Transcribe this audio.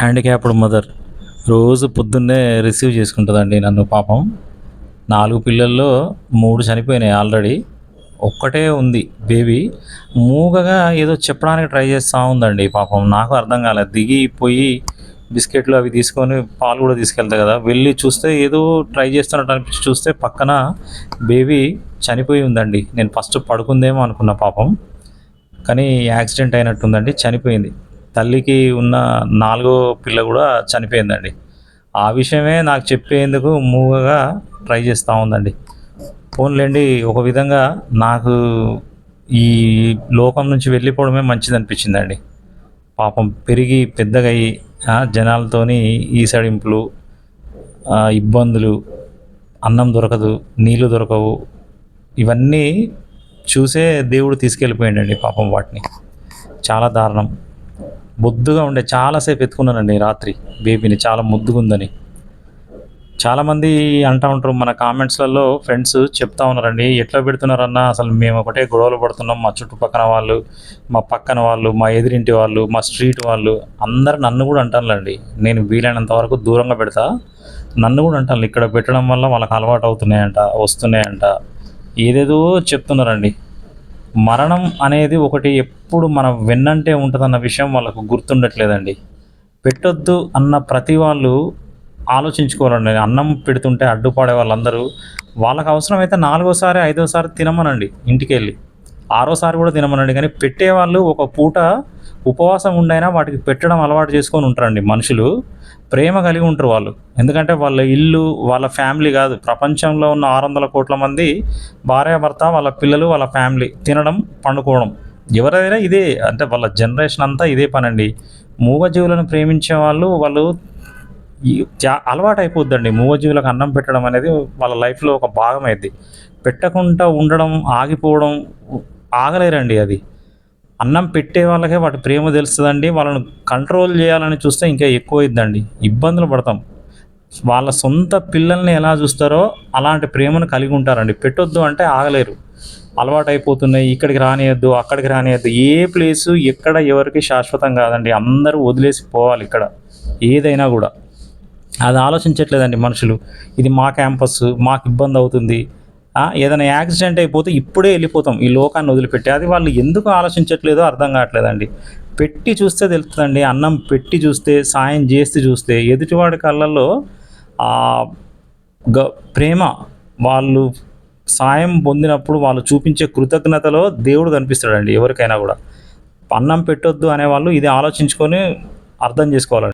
Handicapped mother. రోజు పొద్దున్నే receive చేసుకుంటుందండి నన్ను పాపం. నాలుగు పిల్లల్లో మూడు చనిపోయినాయి ఆల్రెడీ. ఒక్కటే ఉంది బేబీ. మూగగా ఏదో చెప్పడానికి ట్రై చేస్తూ ఉందండి పాపం. నాకు అర్థం కాలేదు దిగి పోయి బిస్కెట్లు అవి తీసుకొని పాలు కూడా తీసుకెళ్తా కదా. వెళ్ళి చూస్తే ఏదో ట్రై చేస్తున్నట్టు అనిపించి చూస్తే పక్కన బేబీ చనిపోయి ఉందండి. నేను ఫస్ట్ పడుకుందేమో అనుకున్న పాపం. కానీ యాక్సిడెంట్ అయినట్టుందండి. చనిపోయింది. తల్లికి ఉన్న నాలుగో పిల్ల కూడా చనిపోయిందండి. ఆ విషయమే నాకు చెప్పేందుకు మూగగా ట్రై చేస్తూ ఉందండి. ఫోన్లేండి ఒక విధంగా నాకు ఈ లోకం నుంచి వెళ్ళిపోవడమే మంచిది అనిపించిందండి పాపం పెరిగి పెద్దగయి జనాలతోని ఈసడింపులు ఇబ్బందులు అన్నం దొరకదు నీళ్ళు దొరకవు ఇవన్నీ చూసే దేవుడు తీసుకెళ్ళిపోయాడండి పాపం వాటిని. చాలా దారుణం. బొద్దుగా ఉండే చాలాసేపు ఎత్తుకున్నానండి రాత్రి బేబీని చాలా ముద్దుగా ఉందని చాలామంది అంటూ ఉంటారు మన కామెంట్స్లలో ఫ్రెండ్స్ చెప్తా ఉన్నారండి ఎట్లా పెడుతున్నారన్నా అసలు మేము ఒకటే గొడవలు పడుతున్నాం మా చుట్టుపక్కన వాళ్ళు మా పక్కన వాళ్ళు మా ఎదురింటి వాళ్ళు మా స్ట్రీట్ వాళ్ళు అందరు నన్ను కూడా అంటానులేండి నేను వీలైనంత వరకు దూరంగా పెడతా నన్ను కూడా అంటాను ఇక్కడ పెట్టడం వల్ల వాళ్ళకి అలవాటు అవుతున్నాయంట వస్తున్నాయంట ఏదేదో చెప్తున్నారండి. మరణం అనేది ఒకటి ఎప్పుడు మన వెన్నంటే ఉంటుందన్న విషయం వాళ్ళకు గుర్తుండట్లేదండి. పెట్టొద్దు అన్న ప్రతి వాళ్ళు ఆలోచించుకోవాలండి. అన్నం పెడుతుంటే అడ్డుపడే వాళ్ళందరూ వాళ్ళకి అవసరమైతే నాలుగోసారి ఐదోసారి తినమనండి ఇంటికి వెళ్ళి ఆరోసారి కూడా తినమనండి. కానీ పెట్టేవాళ్ళు ఒక పూట ఉపవాసం ఉండైనా వాటికి పెట్టడం అలవాటు చేసుకొని ఉంటారండి మనుషులు. ప్రేమ కలిగి ఉంటారు వాళ్ళు. ఎందుకంటే వాళ్ళ ఇల్లు వాళ్ళ ఫ్యామిలీ కాదు. ప్రపంచంలో ఉన్న ఆరు వందల కోట్ల మంది భార్యాభర్త వాళ్ళ పిల్లలు వాళ్ళ ఫ్యామిలీ తినడం పండుకోవడం. ఎవరైనా ఇదే అంటే వాళ్ళ జనరేషన్ అంతా ఇదే పనండి. మూగజీవులను ప్రేమించే వాళ్ళు వాళ్ళు అలవాటు అయిపోద్దండి. మూగజీవులకు అన్నం పెట్టడం అనేది వాళ్ళ లైఫ్లో ఒక భాగం అయింది పెట్టకుండా ఉండడం ఆగిపోవడం ఆగలేరండి అది. అన్నం పెట్టే వాళ్ళకే వాటి ప్రేమ తెలుస్తుందండి వాళ్ళని కంట్రోల్ చేయాలని చూస్తే ఇంకా ఎక్కువ అయిద్దండి ఇబ్బందులు పడతాం. వాళ్ళ సొంత పిల్లల్ని ఎలా చూస్తారో అలాంటి ప్రేమను కలిగి ఉంటారండి. పెట్టొద్దు అంటే ఆగలేరు. అలవాటు అయిపోతున్నాయి ఇక్కడికి రానియద్దు అక్కడికి రానియద్దు. ఏ ప్లేసు ఎక్కడ ఎవరికి శాశ్వతం కాదండి. అందరూ వదిలేసి పోవాలి ఇక్కడ ఏదైనా కూడా. అది ఆలోచించట్లేదండి మనుషులు. ఇది మా క్యాంపస్ మాకు ఇబ్బంది అవుతుంది. ఏదైనా యాక్సిడెంట్ అయిపోతే ఇప్పుడే వెళ్ళిపోతాం ఈ లోకాన్ని వదిలిపెట్టి. అది వాళ్ళు ఎందుకు ఆలోచించట్లేదో అర్థం కావట్లేదండి. పెట్టి చూస్తే తెలుస్తుందండి. అన్నం పెట్టి చూస్తే సాయం చేస్తే చూస్తే ఎదుటివాడి కళ్ళల్లో గ ప్రేమ వాళ్ళు సాయం పొందినప్పుడు వాళ్ళు చూపించే కృతజ్ఞతలో దేవుడు కనిపిస్తాడండి ఎవరికైనా కూడా. అన్నం పెట్టొద్దు అనేవాళ్ళు ఇది ఆలోచించుకొని అర్థం చేసుకోవాలండి.